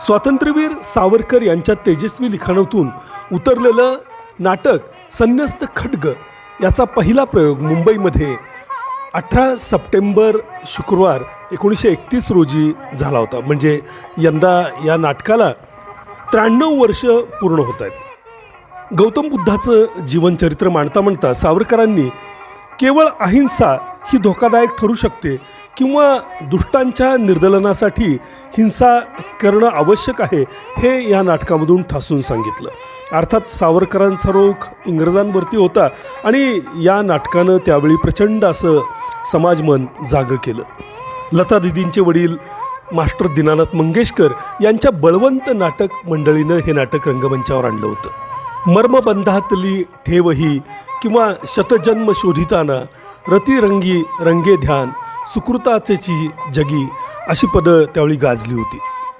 स्वातंत्र्यवीर सावरकर यांच्या तेजस्वी लिखाणातून उतरलेलं नाटक संन्यस्त खड्ग याचा पहिला प्रयोग मुंबईमध्ये अठरा सप्टेंबर शुक्रवार एकोणीसशे एकतीस रोजी झाला होता. म्हणजे यंदा या नाटकाला त्र्याण्णव वर्ष पूर्ण होत आहेत. गौतम बुद्धाचं जीवनचरित्र मांडता म्हणता सावरकरांनी केवळ अहिंसा ही धोकादायक ठरू शकते किंवा दुष्टांच्या निर्दलनासाठी हिंसा करणं आवश्यक आहे हे या नाटकामधून ठासून सांगितलं. अर्थात सावरकरांचा रोख इंग्रजांवरती होता आणि या नाटकानं त्यावेळी प्रचंड असं समाजमन जागं केलं. लता दिदींचे वडील मास्टर दीनानाथ मंगेशकर यांच्या बळवंत नाटक मंडळीनं हे नाटक रंगमंचावर आणलं होतं. मर्मबंधातली ठेव ही किंवा शतजन्म शोधिताना रतिरंगी रंगे ध्यान सुकृताचेची जगी अशी पदं त्यावेळी गाजली होती.